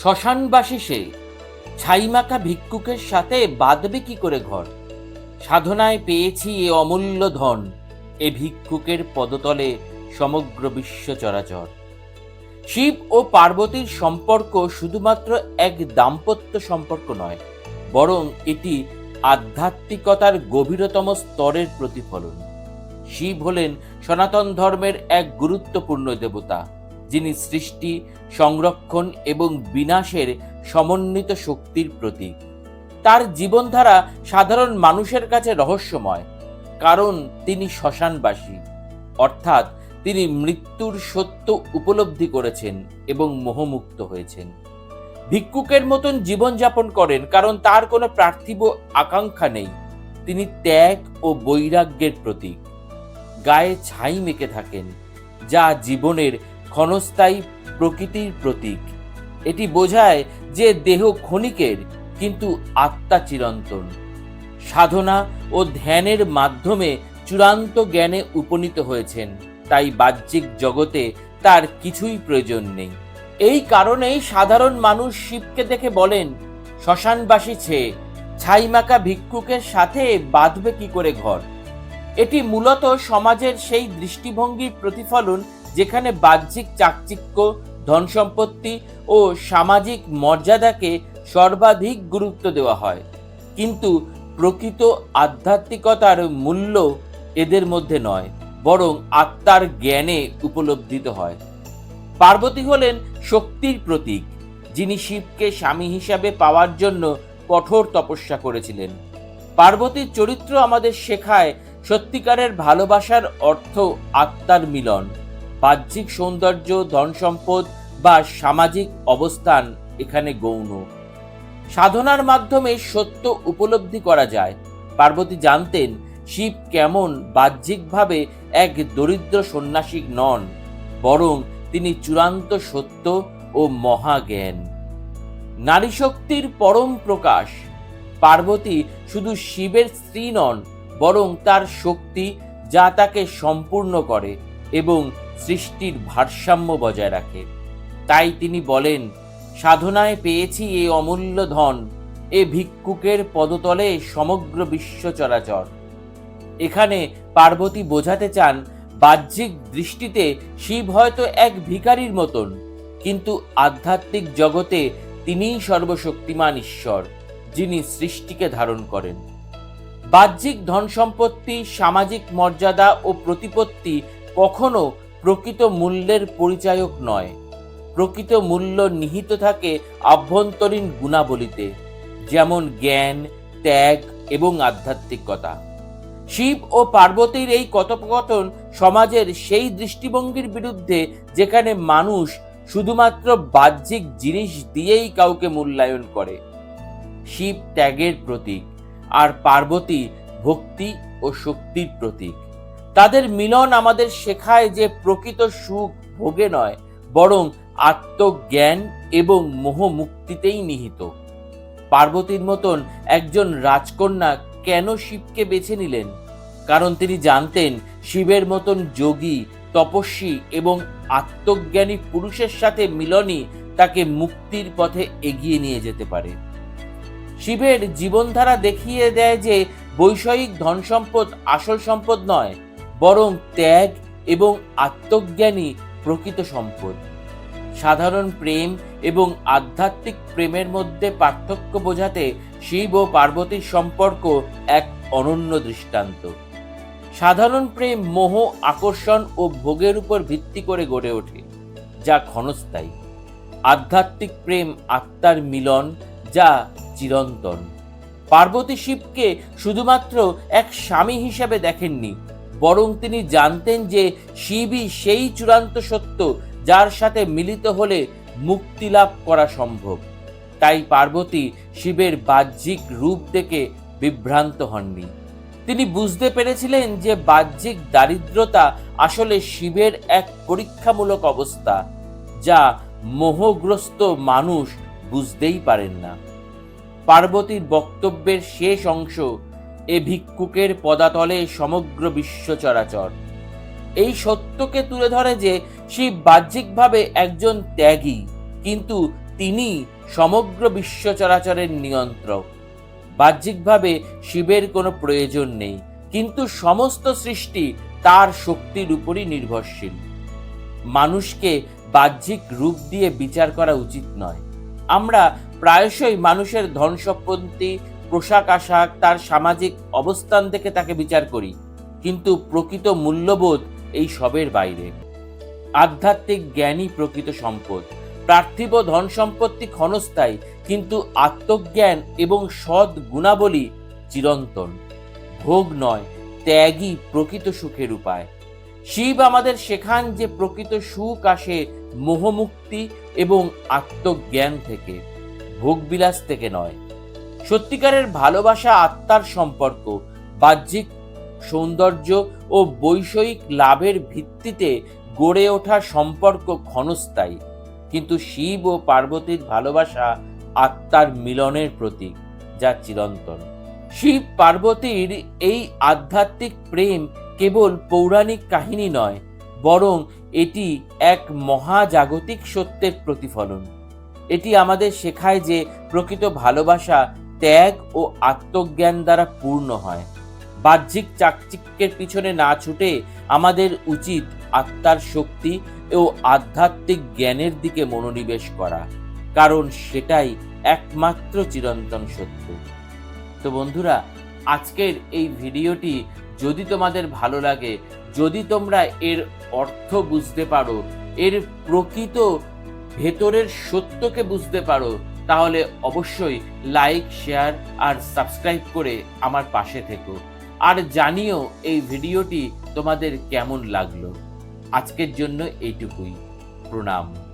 শ্মশানবাসী সে, ছাইমাকা ভিক্ষুকের সাথে বাঁধবে কি করে ঘর? সাধনায় পেয়েছি এ অমূল্য ধন, এ ভিক্ষুকের পদতলে সমগ্র বিশ্ব চরাচর। শিব ও পার্বতীর সম্পর্ক শুধুমাত্র এক দাম্পত্য সম্পর্ক নয়, বরং এটি আধ্যাত্মিকতার গভীরতম স্তরের প্রতিফলন। শিব হলেন সনাতন ধর্মের এক গুরুত্বপূর্ণ দেবতা। যিনি সৃষ্টি, সংরক্ষণ এবং বিনাশের সমন্বিত শক্তির প্রতীক। তার জীবনধারা সাধারণ মানুষের কাছে রহস্যময়, কারণ তিনি শ্মশানবাসী। অর্থাৎ তিনি মৃত্যুর সত্য উপলব্ধি করেছেন এবং মোহমুক্ত হয়েছেন। ভিক্ষুকের মতন জীবনযাপন করেন, কারণ তার কোনো পার্থিব আকাঙ্ক্ষা নেই। তিনি ত্যাগ ও বৈরাগ্যের প্রতীক। গায়ে ছাই মেখে থাকেন, যা জীবনের ক্ষণস্থায়ী প্রকৃতির প্রতীক। এটি বোঝায় যে দেহ ক্ষণিকের, কিন্তু আত্মা চিরন্তন। সাধনা ও ধ্যানের মাধ্যমে চূড়ান্ত জ্ঞানে উপনীত হয়েছেন, তাই বাহ্যিক জগতে তার কিছুই প্রয়োজন নেই। এই কারণেই সাধারণ মানুষ শিবকে দেখে বলেন, শ্মশানবাসী ছেয়ে ছাইমাকা ভিক্ষুকের সাথে বাঁধবে কি করে ঘর? এটি মূলত সমাজের সেই দৃষ্টিভঙ্গির প্রতিফলন যেখানে বাহ্যিক চাকচিক্য ধন সম্পত্তি ও সামাজিক মর্যাদাকে সর্বাধিক গুরুত্ব দেওয়া হয়। কিন্তু প্রকৃত আধ্যাত্মিকতার মূল্য এদের মধ্যে নয়, বরং আত্মার জ্ঞানে উপলব্ধিত হয়। পার্বতী হলেন শক্তির প্রতীক, যিনি শিবকে স্বামী হিসাবে পাওয়ার জন্য কঠোর তপস্যা করেছিলেন। পার্বতীর চরিত্র আমাদের শেখায় সত্যিকারের ভালোবাসার অর্থ আত্মার মিলন। বাহ্যিক সৌন্দর্য, ধন সম্পদ বা সামাজিক অবস্থান এখানে গৌণ। সাধনার মাধ্যমে সত্য উপলব্ধি করা যায়। পার্বতী জানতেন শিব কেমন বাহ্যিকভাবে এক দরিদ্র সন্ন্যাসিক নন, বরং তিনি চূড়ান্ত সত্য ও মহাজ্ঞান। নারী শক্তির পরম প্রকাশ। পার্বতী শুধু শিবের স্ত্রী নন, বরং তার শক্তি যা তাকে সম্পূর্ণ করে এবং সৃষ্টির ভারসাম্য বজায় রাখে। তাই তিনি বলেন, সাধনায় পেয়েছি এই অমূল্য ধন, এ ভিক্ষুকের পদতলে সমগ্র বিশ্ব চরাচর। এখানে পার্বতী বোঝাতে চান, বাহ্যিক দৃষ্টিতে শিব হয়তো এক ভিখারির মতন, কিন্তু আধ্যাত্মিক জগতে তিনিই সর্বশক্তিমান ঈশ্বর, যিনি সৃষ্টিকে ধারণ করেন। বাহ্যিক ধন সম্পত্তি সামাজিক মর্যাদা ও প্রতিপত্তি কখনো প্রকৃত মূল্যের পরিচায়ক নয়। প্রকৃত মূল্য নিহিত থাকে আভ্যন্তরীণ গুণাবলীতে, যেমন জ্ঞান, ত্যাগ এবং আধ্যাত্মিকতা। শিব ও পার্বতীর এই কথোপকথন সমাজের সেই দৃষ্টিভঙ্গির বিরুদ্ধে যেখানে মানুষ শুধুমাত্র বাহ্যিক জিনিস দিয়েই কাউকে মূল্যায়ন করে। শিব ত্যাগের প্রতীক আর পার্বতী ভক্তি ও শক্তির প্রতীক। তাদের মিলন আমাদের শেখায় যে প্রকৃত সুখ ভোগে নয়, বরং আত্মজ্ঞান এবং মোহমুক্তিতেই নিহিত। পার্বতীর মতন একজন রাজকন্যা কেন শিবকে বেছে নিলেন? কারণ তিনি জানতেন শিবের মতন যোগী, তপস্বী এবং আত্মজ্ঞানী পুরুষের সাথে মিলনই তাকে মুক্তির পথে এগিয়ে নিয়ে যেতে পারে। শিবের জীবনধারা দেখিয়ে দেয় যে বৈষয়িক ধন সম্পদ আসল সম্পদ নয় বরং ত্যাগ এবং আত্মজ্ঞানী প্রকৃত সম্পদ। সাধারণ প্রেম এবং আধ্যাত্মিক প্রেমের মধ্যে পার্থক্য বোঝাতে শিব ও পার্বতীর সম্পর্ক এক অনন্য দৃষ্টান্ত। সাধারণ প্রেম মোহ, আকর্ষণ ও ভোগের উপর ভিত্তি করে গড়ে ওঠে, যা ক্ষণস্থায়ী। আধ্যাত্মিক প্রেম আত্মার মিলন, যা চিরন্তন। পার্বতী শিবকে শুধুমাত্র এক স্বামী হিসেবে দেখেননি বরং তিনি জানতেন যে শিবই সেই চূড়ান্ত সত্য যার সাথে মিলিত হলে মুক্তি লাভ করা সম্ভব। তাই পার্বতী শিবের বাহ্যিক রূপ দেখে বিভ্রান্ত হননি। তিনি বুঝতে পেরেছিলেন যে বাহ্যিক দারিদ্রতা আসলে শিবের এক পরীক্ষামূলক অবস্থা, যা মোহগ্রস্ত মানুষ বুঝতেই পারেন না। পার্বতীর বক্তব্যের শেষ অংশ এ ভিক্ষুকের পদাতলে সমগ্র বিশ্ব চরাচর। এই সত্যকে তুলে ধরে যে শিব বাহ্যিকভাবে একজন ত্যাগী, কিন্তু তিনি সমগ্র বিশ্ব চরাচরের নিয়ন্ত্রক। বাহ্যিকভাবে শিবের কোনো প্রয়োজন নেই, কিন্তু সমস্ত সৃষ্টি তার শক্তির উপরই নির্ভরশীল। মানুষকে বাহ্যিক রূপ দিয়ে বিচার করা উচিত নয়। আমরা প্রায়শই মানুষের ধন সম্পত্তি পোশাক আশাক তার সামাজিক অবস্থান থেকে তাকে বিচার করি। কিন্তু প্রকৃত মূল্যবোধ এই সবের বাইরে। আধ্যাত্মিক জ্ঞানই প্রকৃত সম্পদ। পার্থিব ধন সম্পত্তি ক্ষণস্থায়ী, কিন্তু আত্মজ্ঞান এবং সৎ গুণাবলী চিরন্তন। ভোগ নয়, ত্যাগই প্রকৃত সুখের উপায়। শিব আমাদের শেখান যে প্রকৃত সুখ আসে মোহমুক্তি এবং আত্মজ্ঞান থেকে। ভোগবিলাস থেকে নয় সত্যিকারের ভালোবাসা আত্মার সম্পর্ক, বাহ্যিক সৌন্দর্য ও বৈষয়িক লাভের ভিত্তিতে গড়ে ওঠা সম্পর্ক ক্ষণস্থায়ী। কিন্তু শিব ও পার্বতীর ভালোবাসা আত্মার মিলনের প্রতীক, যা চিরন্তন। শিব পার্বতীর এই আধ্যাত্মিক প্রেম কেবল পৌরাণিক কাহিনী নয়, বরং এটি এক মহাজাগতিক সত্যের প্রতিফলন। এটি আমাদের শেখায় যে প্রকৃত ভালোবাসা ত্যাগ ও আত্মজ্ঞান দ্বারা পূর্ণ হয়। বাহ্যিক চাকচিক্যের পিছনে না ছুটে আমাদের উচিত আত্মার শক্তি ও আধ্যাত্মিক জ্ঞানের দিকে মনোনিবেশ করা, কারণ সেটাই একমাত্র চিরন্তন সত্য তো বন্ধুরা, আজকের এই ভিডিওটি যদি তোমাদের ভালো লাগে, যদি তোমরা এর অর্থ বুঝতে পারো, এর প্রকৃত ভেতরের সত্যকে বুঝতে পারো তাহলে অবশ্যই লাইক শেয়ার আর সাবস্ক্রাইব করে আমার পাশে থেকো। আর জানিও এই ভিডিওটি তোমাদের কেমন লাগল। আজকের জন্য এইটুকুই। প্রণাম।